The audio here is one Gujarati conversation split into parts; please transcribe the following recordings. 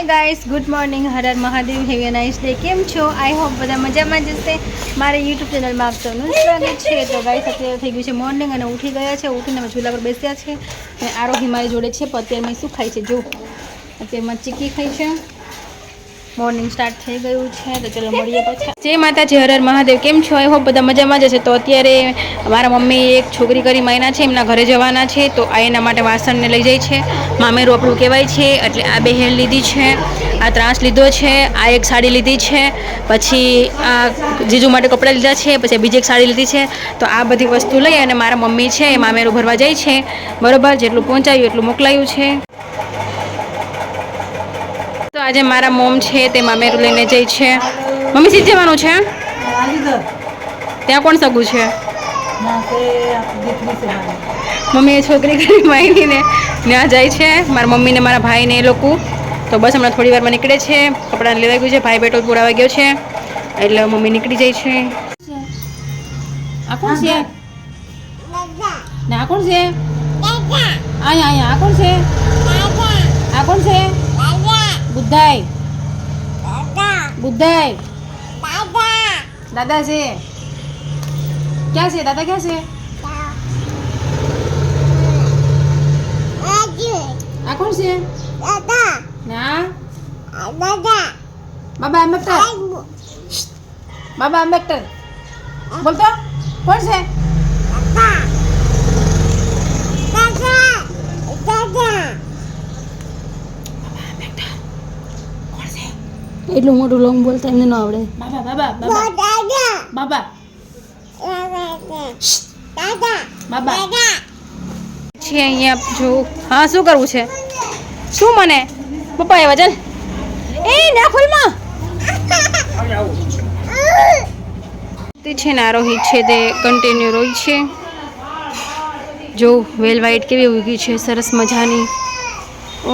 Hey guys good morning Har Har Mahadev have nice day કેમ છો આઈ હોપ બધા મજામાં જશે મારા યુટ્યુબ ચેનલમાં આપ સ્વાગત છે. તો ગાઈસ અત્યારે થઈ ગયું છે મોર્નિંગ અને ઉઠી ગયા છે. ઉઠીને અમે ચૂલા પર બેસ્યા છે. અને આરોહી મારી જોડે છે, પણ અત્યારે મેં શું ખાય છે જો અત્યારમાં ચીકી ખાઈ છે. મોર્નિંગ સ્ટાર્ટ થઈ ગયું છે, તો ચલો મળીએ પછી. જય માતાજી, હર હર મહાદેવ. કેમ છો? આઈ હોપ બધા મજામાં જ હશે. તો અત્યારે મારા મમ્મી એક છોકરી કરી માયના છે, એમના ઘરે જવાના છે, તો આ એના માટે વાસણને લઈ જાય છે. મામેરું આપણું કહેવાય છે, એટલે આ બે હેર લીધી છે, આ ત્રાસ લીધો છે, આ એક સાડી લીધી છે, પછી આ જીજુ માટે કપડાં લીધા છે, પછી બીજી એક સાડી લીધી છે. તો આ બધી વસ્તુ લઈ અને મારા મમ્મી છે, એ મામેરું ભરવા જાય છે. બરોબર? જેટલું પહોંચાયું એટલું મોકલાયું છે. આજે મારા મોમ છે, તે મામેરું લઈને જાય છે. મમ્મી સીધ જવાનું છે? ત્યાં કોણ સગું છે? મમ્મી એ છોકરી કરી માહિતીને ત્યાં જાય છે. મારા મમ્મીને, મારા ભાઈને એ લોકો. તો બસ હમણાં થોડી વારમાં નીકળે છે. કપડાં લેવા ગયું છે. ભાઈ બેટો પુરાવા ગયો છે. એટલે મમ્મી નીકળી જાય છે. આ કોણ છે? ને કોણ છે? આ કોણ છે? આ કોણ છે? બુદ્ધાઈ. બુદ્ધાઈ. દાદા. છે. ક્યાં છે? દાદા ક્યાં છે? આ કોણ છે? ના? બાબા આંબેડકર. બાબા આંબેડકર. બોલતો? કોણ છે? એટલું મોટું લોંગ બોલતા એમને ન આવડે. બાબા બાબા બાબા. બાબા. બાબા. છે અહીંયા જો. હા શું કરવું છે? શું મને? પપ્પા એવા ચાલ એ ના ખોલમાં તે છે ને આરોહિત છે તે કન્ટિન્યુ રોઈ છે. જો વેલ વાઇટ કેવી ઉગી છે સરસ મજાની.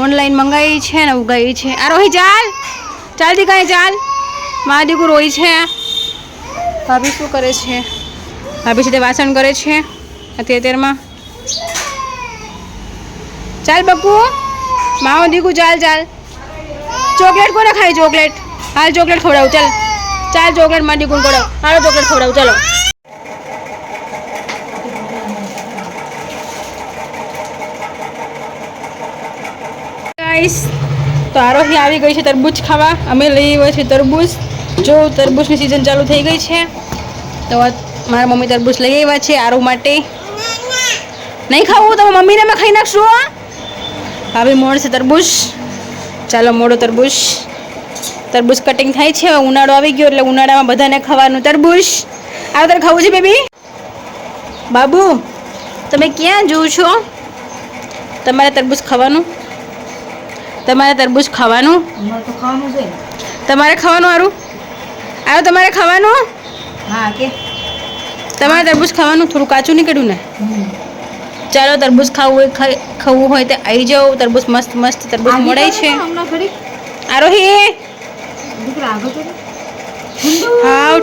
ઓનલાઈન મંગાવી છે ને ઉગાવી છે. આરોહી ચાલ. ચાલતી કાંઈ ચાલ. મારા દીકરો રોઈ છે. ભાભી શું કરે છે? ભાભી છે તે વાસણ કરે છે અત્યારે અત્યારમાં. ચાલ બકુ માવો દીકું, ચાલ ચાલ. ચોકલેટ કોને ખાય ચોકલેટ? હાલ ચોકલેટ ખવડાવું, ચાલ. ચાલ ચોકલેટમાં દીકું ખવડાવ. હાલો ચોકલેટ ખવડાવું, ચાલો. ગાઈસ તો આરોહી આવી ગઈ છે તરબૂચ ખાવા. અમે લઈ આવ્યા છીએ તરબૂચ. જો તરબૂચની સિઝન ચાલુ થઈ ગઈ છે, તો મારા મમ્મી તરબૂચ લઈ આવ્યા છે આરો માટે. નહીં ખાવું તો મમ્મીને અમે ખાઈ નાખશું ભાભી મોડ છે તરબૂચ. ચાલો, મોડો તરબૂચ. તરબૂચ કટિંગ થાય છે ઉનાળો આવી ગયો એટલે ઉનાળામાં બધાને ખાવાનું તરબૂચ. આ તારે ખાવું છે બેબી બાબુ, તમે ક્યાં જોઉં છો? તમારે તરબૂચ ખાવાનું? તમારે તરબૂચ ખાવાનું? તમારે ખાવાનું સારું આવ્યો તમારે ખાવાનું? હા તમારે તરબૂચ ખાવાનું? થોડું કાચું નીકળ્યું ને? ચાલો તરબૂચ ખાવું હોય ખાવું હોય તો આવી જાઓ. તરબૂચ મસ્ત મસ્ત તરબૂચ મળે છે. આરોહી હા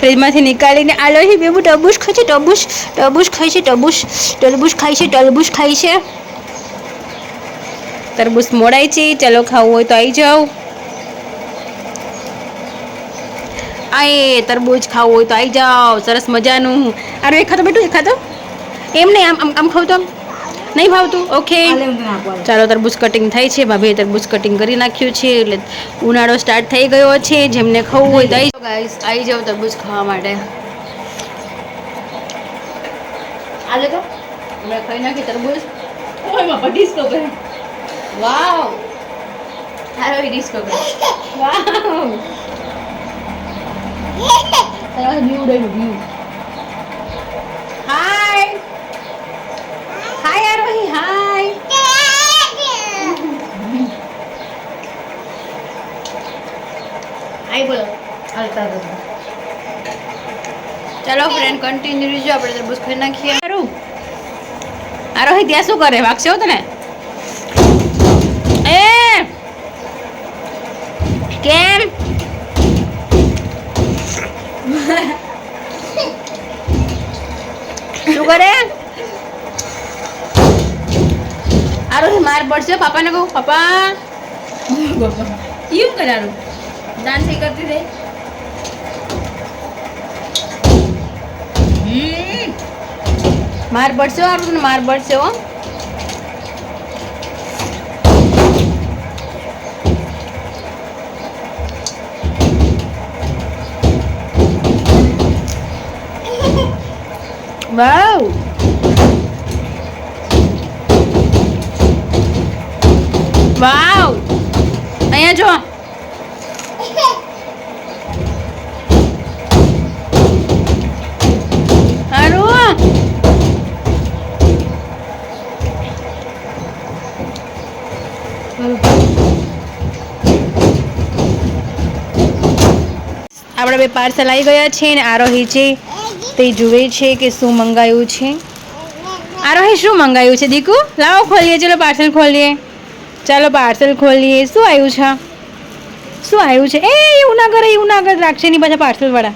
ફ્રીજમાંથી નીકાળીને આલોહી બેબુ ટબુશ ખાય છે ટબુશ ટબુશ ખાય છે ટબુશ ટરબૂચ ખાય છે ટરબૂચ ખાય છે. તરબૂચ મોડાય છે ચાલો ખાવું હોય તો આવી જાઓ. એ તરબૂચ ખાવું હોય તો આવી જાઓ સરસ મજાનું. આરો એ ખાતો બેટું એ ખાતો એમ નહીં આમ આમ ખાવ તો? નહીં ભાવતું? ઓકે. ચાલો તરબૂચ કટિંગ થાય છે ભાભીએ તરબૂચ કટિંગ કરી નાખ્યું છે એટલે ઉનાળો સ્ટાર્ટ થઈ ગયો છે જેમને ખાવું હોય તો આવી ગાઈસ આવી જાઓ તરબૂચ ખાવા માટે. આજે તો. મેં ખાઈ નાખી તરબૂચ. પડીશ તો કરે વાવ હારો ડિસ્કો કરે વાવ વ્યૂ ડેલું વ્યૂ હાય હાય આરોહી હાય આઈ બોલો. હાલતા હતા ચાલો ફ્રેન્ડ કન્ટિન્યુ રહીજો આપણે તરબૂચ ખાઈ નાખીએ. આરોહી ત્યાં શું કરે? વાગશે હો તને એ કેમ શું કરે આરોહી માર પડશે પાપાને કહું. પાપા. એવું કરારું? દાન નહીં કરતી રહી. માર પડશે આપણને માર પડશે હો. વાવ. વાવ! અહીંયા જો. આપણા બે પાર્સલ આવી ગયા છે ને આરોહી છે તે જુએ છે કે શું મંગાવ્યું છે. આરોહી શું મંગાવ્યું છે? દીકુ, લાવો ખોલીએ, ચલો પાર્સલ ખોલીએ. ચાલો પાર્સલ ખોલીએ. શું આવ્યું છે? શું આવ્યું છે? એ એવું ના કરે એવું ના કરે રાખશે નહીં પાછા પાર્સલવાળા.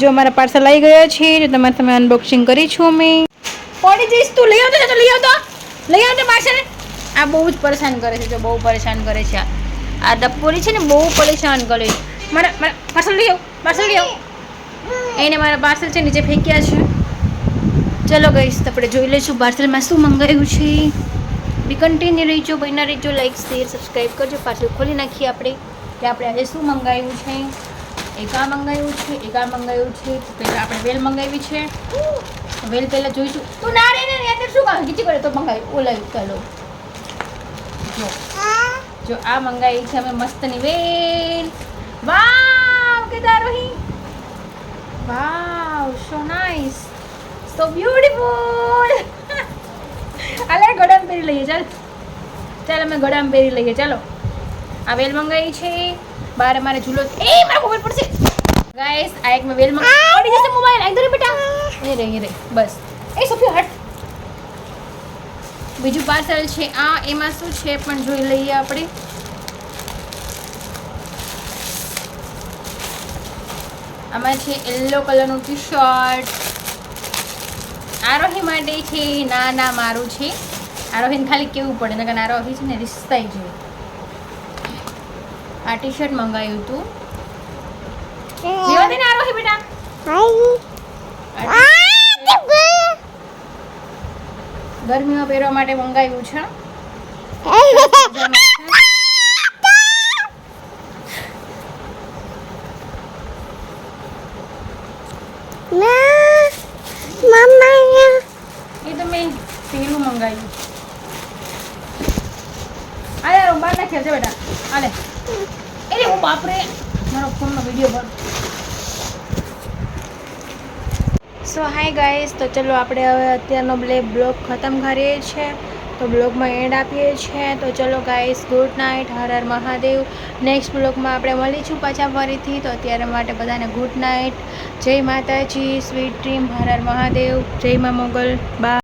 જો અમારા પાર્સલ આવી ગયા છે તો તમારે તમે અનબોક્સિંગ કરી છું અમે. પડી જઈશ તું. લઈ આવતો લઈ આવતો. લઈ આવતો પાર્સલ. આ બહુ જ પરેશાન કરે છે, જો બહુ પરેશાન કરે છે આ. ડપ્પોરી છે ને બહુ પરેશાન કરે છે. મારા મારા, પાર્સલ લઈ આવ, પાર્સલ લઈ આવ. એને મારા પાર્સલ છે નીચે ફેંક્યા છે. ચલો ગઈશ આપણે જોઈ લઈશું પાર્સલમાં શું મંગાવ્યું છે. બી કન્ટિન્યુ રહીજો, બન્યા રહેજો લાઈક શેર સબસ્ક્રાઈબ કરજો. પાછું ખોલી નાખીએ આપણે. કે આપણે આજે શું મંગાવ્યું છે? એક આ મંગાવ્યું છે, એક આ મંગાવ્યું છે. પહેલાં આપણે વેલ મંગાવી છે. વેલ પહેલાં જોઈશું. તું ના રે ને શું કામ? કીચી કરે તો મંગાવી ઓલાવી ચાલો. જો. જો, આ મંગાવી છે અમે મસ્તની વેલ. વાવ કે તારોહી વાવ સો નાઇસ સો બ્યુટીફુલ આલે ગળામાં પહેરી લઈએ ચાલ. ચાલ અમે ગળામાં પહેરી લઈએ ચાલો. આ વેલ મંગાવી છે. બાર અમારે ઝૂલો એ મારા મોબાઈલ પડશે ગાઈસ આ એક મેં વેલ મંગાવી પડી જશે મોબાઈલ. આઈ દરે બેટા. એ રે એ રે. બસ. એ સોફી હટ. બીજું પાર્સલ છે. આ એમાં શું છે પણ જોઈ લઈએ આપણે. આમાં છે યલો કલરનું ટી શર્ટ આરોહી માટે છે, ના ના, મારું છે. આરોહીને ખાલી કેવું પડે, નકર આરોહી છે ને રિસ્તાઈ જોઈએ આ ટી શર્ટ મંગાવ્યું હતું લેવા ને આરોહી બેટા. ગરમીમાં પહેરવા માટે મંગાવ્યું છે એ તો મેં મંગાવ્યું અરે બહાર નાખ્યા છે બેટા અરે એટલે હું બાપરે મારો ફોનનો વીડિયો ભર સો હાય ગાઈઝ તો ચલો, આપણે હવે અત્યારનો બ્લે બ્લોગ ખતમ કરીએ છીએ. તો બ્લોગમાં એન્ડ આપીએ છીએ. તો ચલો guys good night Har Har Mahadev. Next બ્લોગમાં આપણે મળીશું પાછા ફરીથી. તો અત્યારે માટે બધાને ગુડ નાઇટ જય માતાજી. Sweet dream Har Har Mahadev. જય મા મોગલ. બા